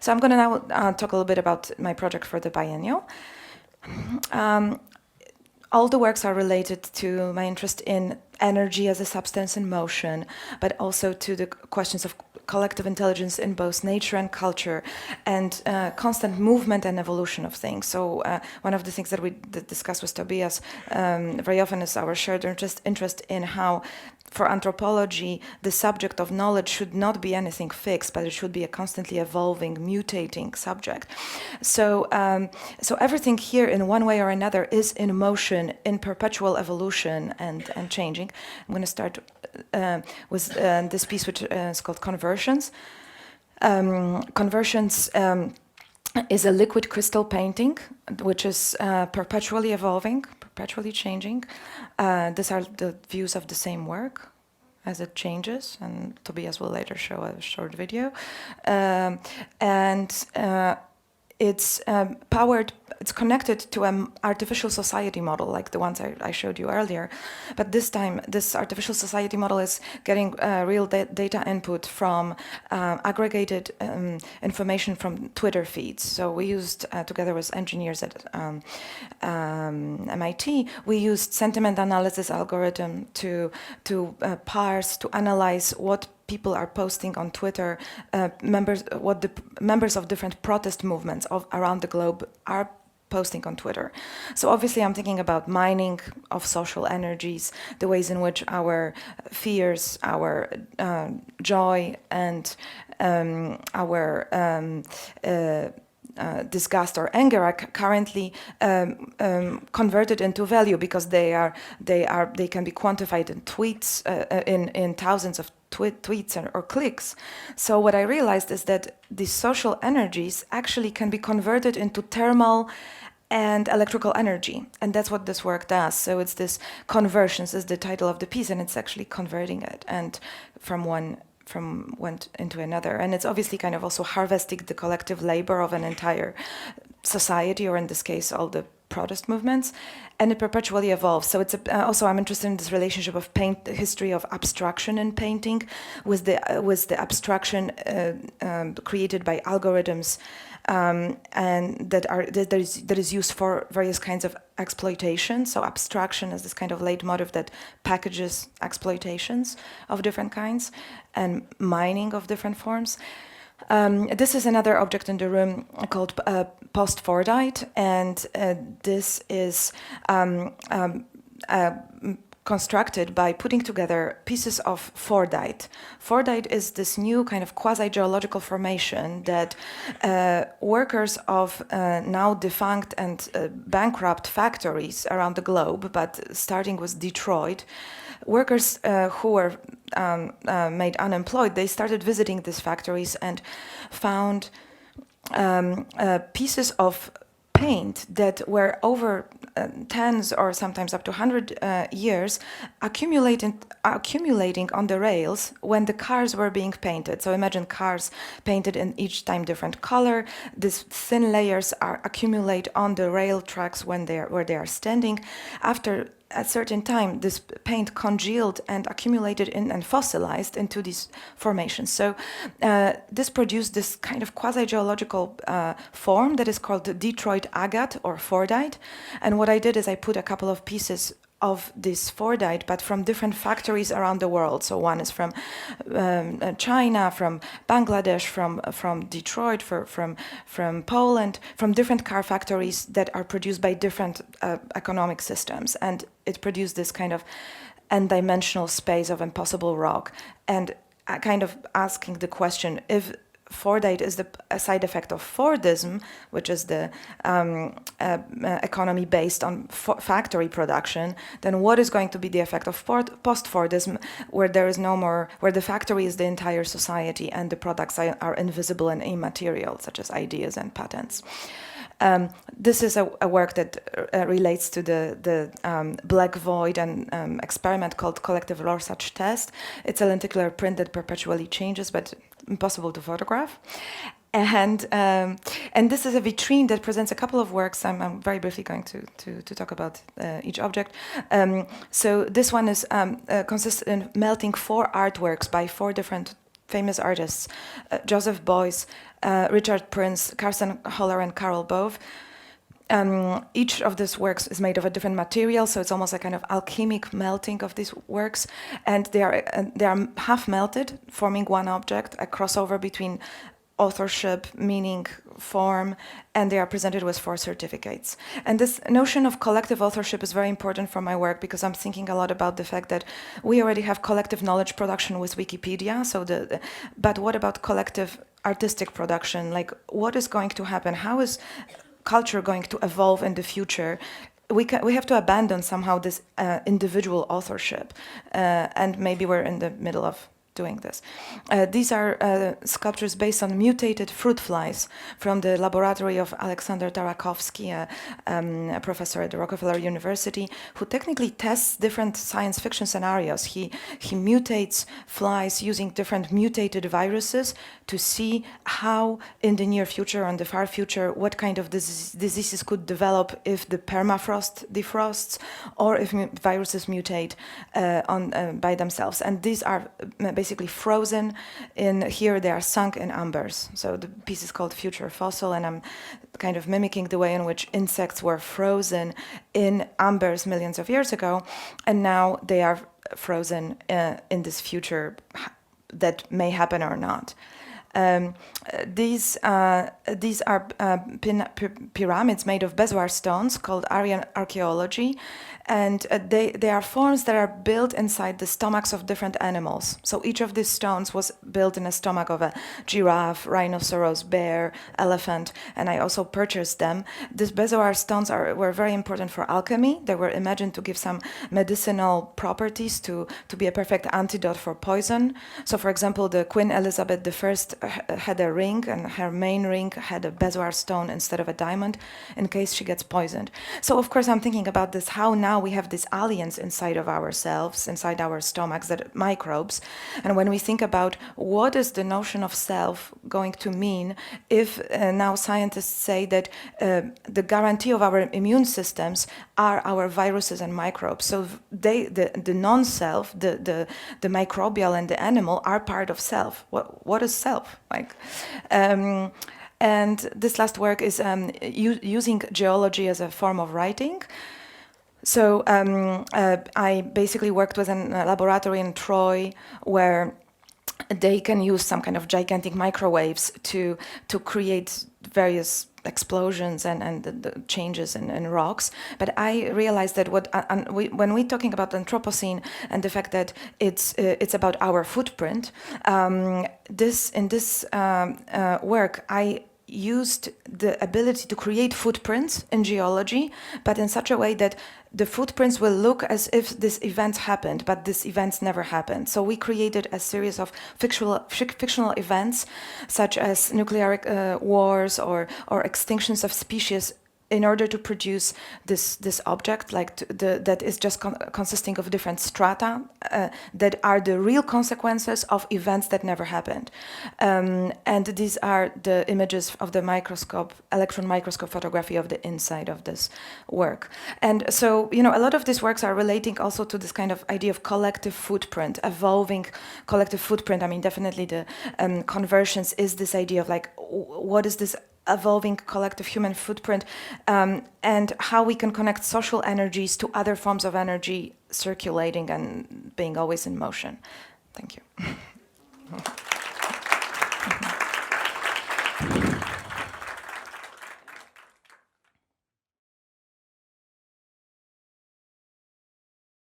So I'm going to now uh, talk a little bit about my project for the biennial. Um, all the works are related to my interest in energy as a substance in motion, but also to the questions of collective intelligence in both nature and culture, and uh, constant movement and evolution of things. So uh, one of the things that we discussed with Tobias um, very often is our shared interest, interest in how for anthropology, the subject of knowledge should not be anything fixed, but it should be a constantly evolving, mutating subject. So, um, so everything here, in one way or another, is in motion, in perpetual evolution and, and changing. I'm going to start uh, with uh, this piece, which uh, is called Conversions. Um, conversions. Um, is a liquid crystal painting, which is uh, perpetually evolving, perpetually changing. Uh, these are the views of the same work as it changes, and Tobias will later show a short video. Um, and uh, it's um, powered it's connected to an artificial society model like the ones I, I, showed you earlier. But this time this artificial society model is getting uh, real da data input from uh, aggregated um, information from twitter feeds. So we used uh, together with engineers at um, mit um, we used sentiment analysis algorithm to to uh, parse to analyze what people are posting on Twitter, uh, members, what the members of different protest movements of around the globe are posting on Twitter. So obviously, I'm thinking about mining of social energies, the ways in which our fears, our uh, joy, and um, our um, uh, uh, disgust or anger are currently um, um, converted into value because they are they are they can be quantified in tweets uh, uh in in thousands of tweets or, or clicks. So what I realized is that these social energies actually can be converted into thermal and electrical energy and that's what this work does so it's this conversions is the title of the piece and it's actually converting it and from one from one into another and it's obviously kind of also harvesting the collective labor of an entire society or in this case all the protest movements, and it perpetually evolves. So it's a, uh, also I'm interested in this relationship of paint, the history of abstraction in painting, with the uh, with the abstraction uh, um, created by algorithms, um, and that are that is that is used for various kinds of exploitation. So abstraction is this kind of leitmotif that packages exploitations of different kinds and mining of different forms. Um, this is another object in the room called uh, post-Fordite, and uh, this is um, um, uh, constructed by putting together pieces of Fordite. Fordite is this new kind of quasi-geological formation that uh, workers of uh, now defunct and uh, bankrupt factories around the globe, but starting with Detroit, workers uh, who were um, uh, made unemployed, they started visiting these factories and found um, uh, pieces of paint that were over tens or sometimes up to 100 uh, years accumulating, accumulating on the rails when the cars were being painted. So imagine cars painted in each time different color. These thin layers are accumulate on the rail tracks when they are, where they are standing. After at certain time, this paint congealed and accumulated in and fossilized into these formations. So uh, this produced this kind of quasi-geological uh, form that is called Detroit agate or Fordite. And what I did is I put a couple of pieces of this Fordite, but from different factories around the world. So one is from um, uh, China, from Bangladesh, from from Detroit, for, from from Poland, from different car factories that are produced by different uh, economic systems, and it produced this kind of n-dimensional space of impossible rock, and uh, kind of asking the question if Fordite is the side effect of Fordism, which is the um, uh, uh, economy based on factory production. Then what is going to be the effect of post-Fordism, where there is no more, where the factory is the entire society and the products are, are invisible and immaterial, such as ideas and patents. Um, this is a, a work that uh, relates to the, the um, black void and um, experiment called collective Rorschach test. It's a lenticular print that perpetually changes, but impossible to photograph. And um, and this is a vitrine that presents a couple of works. I'm, I'm very briefly going to to, to talk about uh, each object. Um, so this one is um, uh, consists in melting four artworks by four different famous artists, uh, Joseph Beuys, uh, Richard Prince, Carson Holler, and Carol Bove. Um, each of these works is made of a different material, so it's almost a kind of alchemic melting of these works, and they are uh, they are half melted, forming one object, a crossover between authorship, meaning, form, and they are presented with four certificates. And this notion of collective authorship is very important for my work because I'm thinking a lot about the fact that we already have collective knowledge production with Wikipedia. So the, the but what about collective artistic production? Like what is going to happen? How is culture going to evolve in the future we, can, we have to abandon somehow this uh, individual authorship uh, and maybe we're in the middle of doing this. Uh, these are uh, sculptures based on mutated fruit flies from the laboratory of Alexander Tarakovsky, a, um, a, professor at the Rockefeller University, who technically tests different science fiction scenarios. He, he mutates flies using different mutated viruses to see how, in the near future in the far future, what kind of disease, diseases could develop if the permafrost defrosts or if viruses mutate uh, on, uh, by themselves. And these are uh, basically frozen in here they are sunk in ambers so the piece is called future fossil and i'm kind of mimicking the way in which insects were frozen in ambers millions of years ago and now they are frozen uh, in this future that may happen or not um, these uh, these are uh, pyramids made of bezoar stones called Aryan archaeology, and uh, they they are forms that are built inside the stomachs of different animals. So each of these stones was built in a stomach of a giraffe, rhinoceros, bear, elephant, and I also purchased them. These bezoar stones are were very important for alchemy. They were imagined to give some medicinal properties to to be a perfect antidote for poison. So, for example, the Queen Elizabeth I had a ring, and her main ring had a bezoar stone instead of a diamond, in case she gets poisoned. So, of course, I'm thinking about this: how now we have this aliens inside of ourselves, inside our stomachs, that microbes, and when we think about what is the notion of self going to mean if uh, now scientists say that uh, the guarantee of our immune systems are our viruses and microbes. So they, the, the non-self, the, the, the microbial and the animal are part of self. What, what is self? Like, um, and this last work is um, using geology as a form of writing. So um, uh, I basically worked with a laboratory in Troy where they can use some kind of gigantic microwaves to to create various explosions and, and the, the changes in, in, rocks. But I realized that what uh, we, when we're talking about Anthropocene and the fact that it's uh, it's about our footprint, um, this in this um, uh, work I used the ability to create footprints in geology, but in such a way that the footprints will look as if this event happened, but this event never happened. So we created a series of fictional, fictional events, such as nuclear uh, wars or, or extinctions of species in order to produce this this object like the, that is just con consisting of different strata uh, that are the real consequences of events that never happened. Um, and these are the images of the microscope electron microscope photography of the inside of this work. And so you know a lot of these works are relating also to this kind of idea of collective footprint evolving collective footprint. I mean definitely the um, conversions is this idea of like what is this evolving collective human footprint um, and how we can connect social energies to other forms of energy circulating and being always in motion. Thank you.